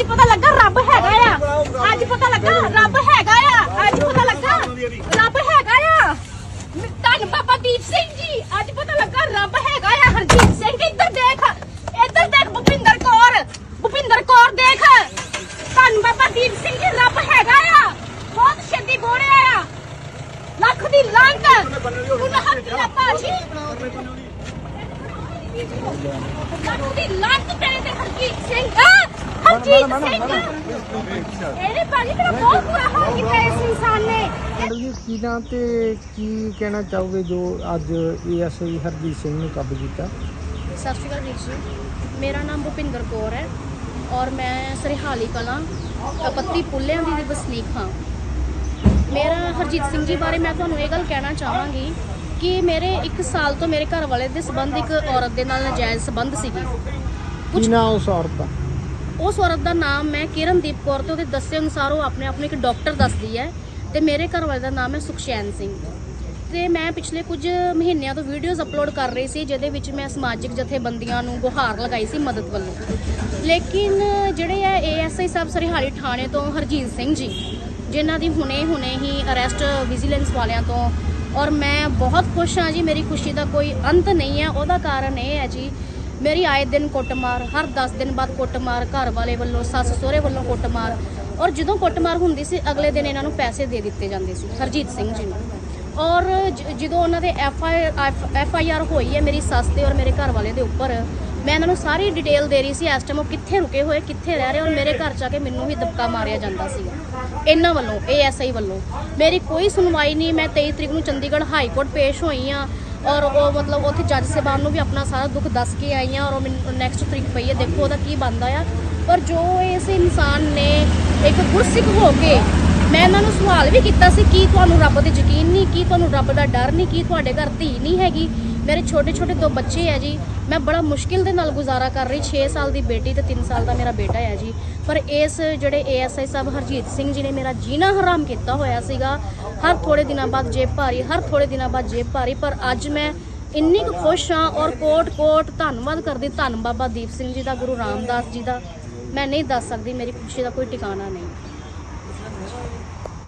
ਅੱਜ ਪਤਾ ਲੱਗਾ ਰੱਬ ਹੈਗਾ ਆ। ਅੱਜ ਪਤਾ ਲੱਗਾ ਰੱਬ ਹੈਗਾ ਆ। ਅੱਜ ਪਤਾ ਲੱਗਾ ਰੱਬ ਹੈਗਾ ਆ। ਧੰਨ ਬਾਬਾ ਦੀਪ ਸਿੰਘ ਜੀ, ਅੱਜ ਪਤਾ ਲੱਗਾ ਰੱਬ ਹੈਗਾ ਆ। ਹਰਜੀਤ ਸਿੰਘ, ਇੱਧਰ ਦੇਖ ਇੱਧਰ ਦੇਖ ਭੁਪਿੰਦਰ ਕੌਰ। ਭੁਪਿੰਦਰ ਕੌਰ ਦੇਖ। ਧੰਨ ਬਾਬਾ ਦੀਪ ਸਿੰਘ ਜੀ, ਰੱਬ ਹੈਗਾ ਆ। ਬਹੁਤ ਛੇਤੀ ਬੋੜਿਆ ਆ ਲੱਖ ਦੀ ਲੰਗ ਉਹਨਾਂ ਹੱਥੀਆਂ ਭਾਜੀ ਲੱਖ ਦੀ ਲੰਗ ਤੇਰੇ ਤੇ ਹਰਜੀਤ ਸਿੰਘ ਆ ਹਰਜੀਤ ਸਿੰਘ ਇਹਨੇ ਭਾਜੀ ਤੇਰਾ ਬਹੁਤ ਬੁਰਾ ਹਾਲ ਕੀਤਾ ਇਸ ਇਨਸਾਨ ਨੇ ਮੈਡਮ ਜੀ ਕੀ ਨਾਂ ਤੇ ਕੀ ਕਹਿਣਾ ਚਾਹੋਗੇ ਜੋ ਅੱਜ ਏਐਸਆਈ ਹਰਜੀਤ ਸਿੰਘ ਨੂੰ ਕਾਬੂ ਕੀਤਾ? ਸਤਿ ਸ਼੍ਰੀ ਅਕਾਲ ਵੀਰ ਜੀ। ਮੇਰਾ ਨਾਮ ਭੁਪਿੰਦਰ ਕੌਰ ਹੈ ਔਰ ਮੈਂ ਸਰਹਾਲੀ ਕਲਾਂ ਪੱਤੀ ਪੁੱਲਿਆਂ ਦੀ ਵਸਨੀਕ ਹਾਂ। ਮੇਰਾ ਹਰਜੀਤ ਸਿੰਘ ਜੀ ਬਾਰੇ ਮੈਂ ਤੁਹਾਨੂੰ ਇਹ ਗੱਲ ਕਹਿਣਾ ਚਾਹਾਂਗੀ ਕਿ ਮੇਰੇ 1 ਸਾਲ ਤੋਂ ਮੇਰੇ ਘਰ ਵਾਲੇ ਦੇ ਸੰਬੰਧ ਇੱਕ ਔਰਤ ਦੇ ਨਾਲ ਨਜਾਇਜ਼ ਸੰਬੰਧ ਸੀਗੇ। ਕੀ ਨਾਂ ਉਸ ਔਰਤ ਦਾ? ਉਸ ਔਰਤ ਦਾ ਨਾਮ ਮੈਂ ਕਿਰਨਦੀਪ ਕੌਰ ਤੇ ਉਹਦੇ ਦੱਸੇ ਅਨੁਸਾਰ ਉਹ ਆਪਣੇ ਆਪ ਨੂੰ ਇੱਕ ਡਾਕਟਰ ਦੱਸਦੀ ਹੈ ਤੇ ਮੇਰੇ ਘਰ ਵਾਲੇ ਦਾ ਨਾਮ ਹੈ ਸੁਖਸ਼ੈਨ ਸਿੰਘ। ਤੇ ਮੈਂ ਪਿਛਲੇ ਕੁਝ ਮਹੀਨਿਆਂ ਤੋਂ ਵੀਡੀਓਜ਼ ਅਪਲੋਡ ਕਰ ਰਹੀ ਸੀ, ਜਿਹਦੇ ਵਿੱਚ ਮੈਂ ਸਮਾਜਿਕ ਜਥੇਬੰਦੀਆਂ ਨੂੰ ਗੁਹਾਰ ਲਗਾਈ ਸੀ ਮਦਦ ਵੱਲੋਂ। ਲੇਕਿਨ ਜਿਹੜੇ ਆ ਏਐਸਆਈ ਸਾਹਿਬ ਸਰਹਾਲੀ ਥਾਣੇ ਤੋਂ ਹਰਜੀਤ ਸਿੰਘ ਜੀ, ਜਿਨ੍ਹਾਂ ਦੀ ਹੁਣੇ ਹੁਣੇ ਹੀ ਅਰੈਸਟ ਵਿਜੀਲੈਂਸ ਵਾਲਿਆਂ ਤੋਂ, ਔਰ ਮੈਂ ਬਹੁਤ ਖੁਸ਼ ਹਾਂ ਜੀ, ਮੇਰੀ ਖੁਸ਼ੀ ਦਾ ਕੋਈ ਅੰਤ ਨਹੀਂ ਹੈ। ਉਹਦਾ ਕਾਰਨ ਇਹ ਹੈ ਜੀ ਮੇਰੀ ਆਏ ਦਿਨ ਕੁੱਟਮਾਰ, ਹਰ 10 ਦਿਨ ਬਾਅਦ ਕੁੱਟਮਾਰ, ਘਰ ਵਾਲੇ ਵੱਲੋਂ, ਸੱਸ ਸਹੁਰੇ ਵੱਲੋਂ ਕੁੱਟਮਾਰ ਔਰ ਜਦੋਂ ਕੁੱਟਮਾਰ ਹੁੰਦੀ ਸੀ, ਅਗਲੇ ਦਿਨ ਇਹਨਾਂ ਨੂੰ ਪੈਸੇ ਦੇ ਦਿੱਤੇ ਜਾਂਦੇ ਸੀ, ਹਰਜੀਤ ਸਿੰਘ ਜੀ ਨੂੰ। ਔਰ ਜ- ਜਦੋਂ ਉਹਨਾਂ ਦੇ F I F I R ਹੋਈ ਹੈ ਮੇਰੀ ਸੱਸ ਤੇ ਔਰ ਮੇਰੇ ਘਰ ਵਾਲੇ ਦੇ ਉੱਪਰ, ਮੈਂ ਇਹਨਾਂ ਨੂੰ ਸਾਰੀ ਡਿਟੇਲ ਦੇ ਰਹੀ ਸੀ, ਇਸ ਟਾਈਮ ਉਹ ਕਿੱਥੇ ਰੁਕੇ ਹੋਏ, ਕਿੱਥੇ ਰਹਿ ਰਹੇ ਔਰ ਮੇਰੇ ਘਰ ਚ ਆ ਕੇ ਮੈਨੂੰ ਹੀ ਦਬਕਾ ਮਾਰਿਆ ਜਾਂਦਾ ਸੀਗਾ ਇਹਨਾਂ ਵੱਲੋਂ ਏਐਸਆਈ ਵੱਲੋਂ। ਮੇਰੀ ਕੋਈ ਸੁਣਵਾਈ ਨਹੀਂ, ਮੈਂ 23 ਤਰੀਕ ਨੂੰ ਚੰਡੀਗੜ੍ਹ ਹਾਈ ਕੋਰਟ ਪੇਸ਼ ਹੋਈ ਆ ਔਰ ਉਹ ਮਤਲਬ ਉੱਥੇ ਜੱਜ ਸਾਹਿਬਾਨ ਨੂੰ ਵੀ ਆਪਣਾ ਸਾਰਾ ਦੁੱਖ ਦੱਸ ਕੇ ਆਈ ਆ ਔਰ ਉਹ ਮੈਨੂੰ ਨੈਕਸਟ ਤਰੀਕ ਪਈ ਹੈ। ਦੇਖੋ ਉਹਦਾ ਕੀ ਬਣਦਾ ਆ। ਪਰ ਜੋ ਇਸ ਇਨਸਾਨ ਨੇ ਇੱਕ ਗੁਰਸਿੱਖ ਹੋ ਕੇ ਮੈਂ ਇਹਨਾਂ ਨੂੰ ਸਵਾਲ ਵੀ ਕੀਤਾ ਸੀ, ਕੀ ਤੁਹਾਨੂੰ ਰੱਬ ਤੇ ਯਕੀਨ ਨਹੀਂ, ਕੀ ਤੁਹਾਨੂੰ ਰੱਬ ਦਾ ਡਰ ਨਹੀਂ, ਕੀ ਤੁਹਾਡੇ ਘਰ ਧੀ ਨਹੀਂ ਹੈਗੀ? ਮੇਰੇ ਛੋਟੇ ਛੋਟੇ ਦੋ ਬੱਚੇ ਹੈ ਜੀ। ਮੈਂ ਬੜਾ ਮੁਸ਼ਕਿਲ ਦੇ ਨਾਲ ਗੁਜ਼ਾਰਾ ਕਰ ਰਹੀ 6 ਸਾਲ ਦੀ ਬੇਟੀ ਤੇ 3 ਸਾਲ ਦਾ ਮੇਰਾ ਬੇਟਾ ਹੈ ਜੀ। ਪਰ ਇਸ ਜਿਹੜੇ ਏਐਸਆਈ ਸਾਹਿਬ ਹਰਜੀਤ ਸਿੰਘ ਜੀ ਨੇ ਮੇਰਾ ਜੀਣਾ ਹਰਾਮ ਕੀਤਾ ਹੋਇਆ ਸੀਗਾ। ਹਰ ਥੋੜੇ ਦਿਨਾਂ ਬਾਅਦ ਜੇਬ ਭਾਰੀ, ਹਰ ਥੋੜੇ ਦਿਨਾਂ ਬਾਅਦ ਜੇਬ ਭਾਰੀ। ਪਰ ਅੱਜ ਮੈਂ ਇੰਨੀ ਕੁ ਖੁਸ਼ ਹਾਂ ਔਰ ਕੋਟ ਕੋਟ ਧੰਨਵਾਦ ਕਰਦੀ, ਧੰਨ ਬਾਬਾ ਦੀਪ ਸਿੰਘ ਜੀ ਦਾ, ਗੁਰੂ ਰਾਮਦਾਸ ਜੀ ਦਾ। ਮੈਂ ਨਹੀਂ ਦੱਸ ਸਕਦੀ, ਮੇਰੀ ਖੁਸ਼ੀ ਦਾ ਕੋਈ ਟਿਕਾਣਾ ਨਹੀਂ।